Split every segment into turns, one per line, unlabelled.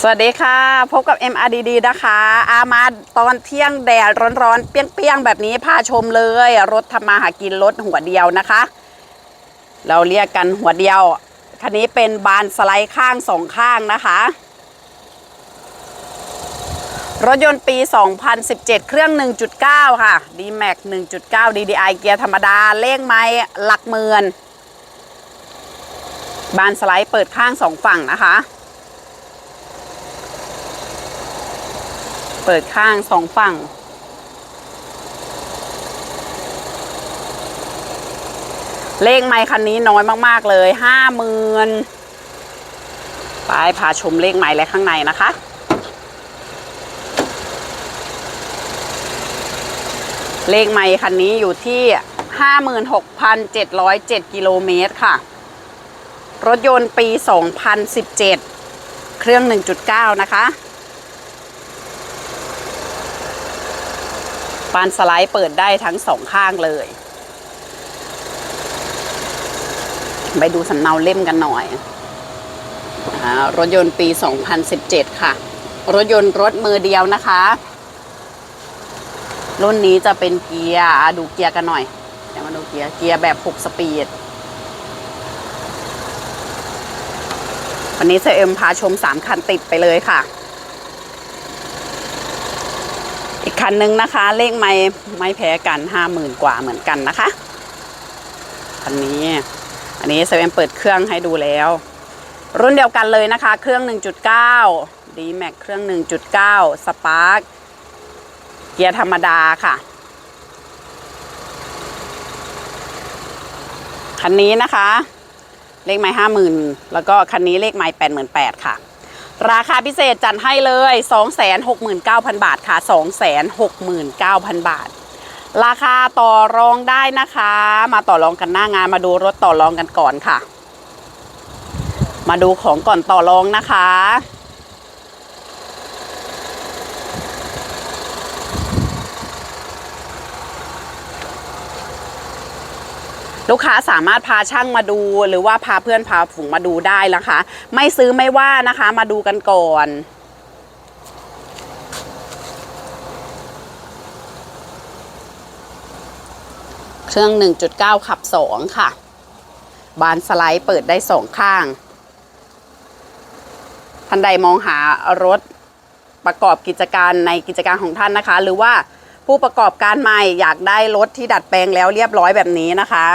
สวัสดีค่ะ พบกับ MRDD นะคะ อามาตอนเที่ยงแดดร้อนๆ เปรี้ยงๆ แบบนี้พาชมเลย รถทำมาหากินรถหัวเดียวนะคะ เราเรียกกันหัวเดียว คันนี้เป็นบานสไลด์ข้างสองข้างนะคะ รถยนต์ปี 2017 เครื่อง 1.9 ค่ะ D-Max 1.9 DDI เกียร์ธรรมดาเลขไม้หลักหมื่นบานสไลด์เปิดข้างสองฝั่งนะคะ เปิดข้างสองฝั่ง เลขไม้คันนี้น้อยมาก ๆ เลยห้าหมื่นไปพาชมเลขไม้และข้างในนะคะเลขไม้คันนี้อยู่ที่ 56,707 กิโลเมตรค่ะ รถยนต์ปี 2017 เครื่อง 1.9 นะคะ ปานสไลด์เปิดได้ทั้งสองข้างเลย ไปดูสำเนาเล่มกันหน่อยอรถยนต์ปี 2017 ค่ะ รถยนต์รถมือเดียวนะคะ รุ่นนี้จะเป็นเกียร์ดูเกียร์กันหน่อยเดี๋ยวมาดูเกียร์เกียร์แบบ 6 สปีดวันนี้เซเอ็มพาชม 3 คันติดไปเลยค่ะ อีก คันนึงนะคะ เลขไม่ไม่แพ้กัน50,000กว่าเหมือนกันนะคะคันนี้ อันนี้เซเอ็มเปิดเครื่องให้ดูแล้ว รุ่นเดียวกันเลยนะคะ เครื่อง 1.9 D Max เครื่อง 1.9 Spark เกียร์ธรรมดาค่ะคันนี้นะคะ เลขไม้ห้าหมื่นแล้วก็คันนี้เลขไม้แปดหมื่นแปดค่ะ ราคาพิเศษจัดให้เลย 2 6 9 0 0 0 บาทค่ะ 2 6 9 0 0 0 บาท ราคาต่อรองได้นะคะ มาต่อรองกันหน้างานมาดูรถต่อรองกันก่อนค่ะ มาดูของก่อนต่อรองนะคะ ลูกค้าสามารถพาช่างมาดู หรือว่าพาเพื่อนพาฝูงมาดูได้นะคะ ไม่ซื้อไม่ว่านะคะมาดูกันก่อนเครื่อง 1.9 ขับ 2 ค่ะ บานสไลด์เปิดได้สองข้างท่านใดมองหารถประกอบกิจการในกิจการของท่านนะคะ หรือว่า ผู้ประกอบการใหม่อยากได้รถที่ดัดแปลงแล้วเรียบร้อยแบบนี้นะคะ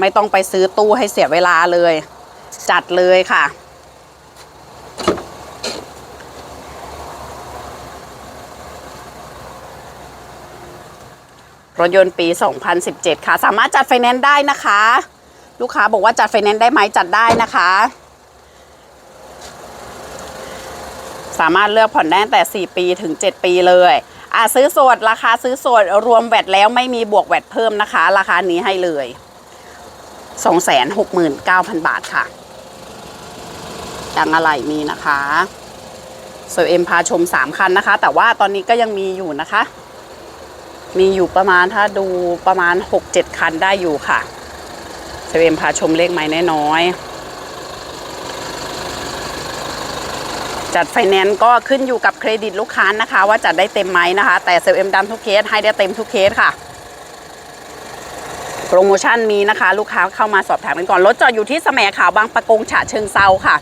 ไม่ต้องไปซื้อตู้ให้เสียเวลาเลย จัดเลยค่ะ รถยนต์ปี 2017 ค่ะ สามารถจัดไฟแนนซ์ได้นะคะ ลูกค้าบอกว่าจัดไฟแนนซ์ได้ไหมจัดได้นะคะ สามารถเลือกผ่อนได้แต่ 4 ปีถึง 7 ปีเลย อะซื้อสดราคาซื้อสดรวมแวดแล้วไม่มีบวกแวดเพิ่มนะคะ ราคานี้ให้เลย 269,000 บาทค่ะยังอะไรมีนะคะโซเอ็มพาชม 3 คันนะคะ แต่ว่าตอนนี้ก็ยังมีอยู่นะคะ มีอยู่ประมาณถ้าดูประมาณ 6-7 คันได้อยู่ค่ะโซเอ็มพาชมเลขไม้น้อยๆ จัดไฟแนนซ์ก็ขึ้นอยู่กับเครดิตลูกค้านะคะ ว่าจัดได้เต็มไหมนะคะ แต่เซลเอ็มดันทุกเคสให้ได้เต็มทุกเคสค่ะ โปรโมชั่นมีนะคะ ลูกค้าเข้ามาสอบถามกันก่อนรถจอดอยู่ที่แสมขาวบางปะกงฉะเชิงเซาค่ะ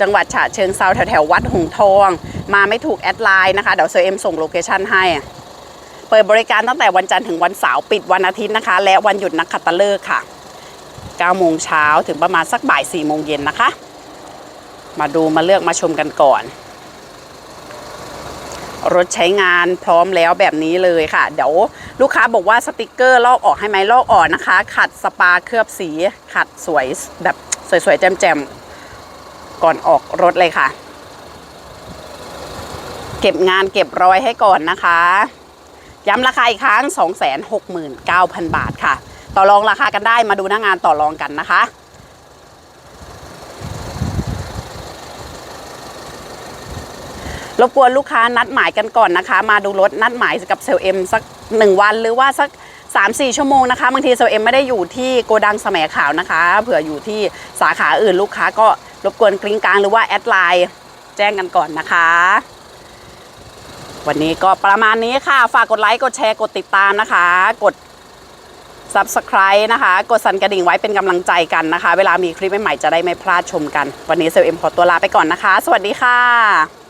จังหวัดฉะเชิงเซาแถวแถววัดหงทอง มาไม่ถูกแอดไลน์นะคะเดี๋ยวเซลเอ็มส่งโลเคชั่นให้เปิดบริการตั้งแต่วันจันทร์ถึงวันเสาร์ปิดวันอาทิตย์นะคะ และวันหยุดนักขัตฤกษ์ค่ะ9โมงเช้าถึงประมาณสักบ่าย4โมงเย็นนะคะ มาดูมาเลือกมาชมกันก่อน รถใช้งานพร้อมแล้วแบบนี้เลยค่ะ เดี๋ยวลูกค้าบอกว่าสติกเกอร์ลอกออกให้ไหมลอกออกนะคะ ขัดสปาเคลือบสี ขัดสวยแบบสวยๆแจ่มๆก่อนออกรถเลยค่ะ เก็บงานเก็บรอยให้ก่อนนะคะ ย้ำราคาอีกครั้ง 269,000 บาทค่ะ ต่อรองราคากันได้มาดูหน้างานต่อรองกันนะคะ รบกวนลูกค้านัดหมายกันก่อนนะคะ มาดูรถนัดหมายกับเซลเอ็มสักหนึ่งวันหรือว่าสัก 3-4 ชั่วโมงนะคะบางทีเซลเอ็มไม่ได้อยู่ที่โกดังแสมขาวนะคะเผื่ออยู่ที่สาขาอื่นลูกค้าก็รบกวนกริ้งกลางหรือว่าแอดไลน์แจ้งกันก่อนนะคะ วันนี้ก็ประมาณนี้ค่ะ ฝากกดไลค์กดแชร์กดติดตามนะคะ กด Subscribe นะคะ กดสั่นกระดิ่งไว้เป็นกำลังใจกันนะคะ เวลามีคลิปใหม่ๆจะได้ไม่พลาดชมกัน วันนี้เซลเอ็มขอตัวลาไปก่อนนะคะ สวัสดีค่ะ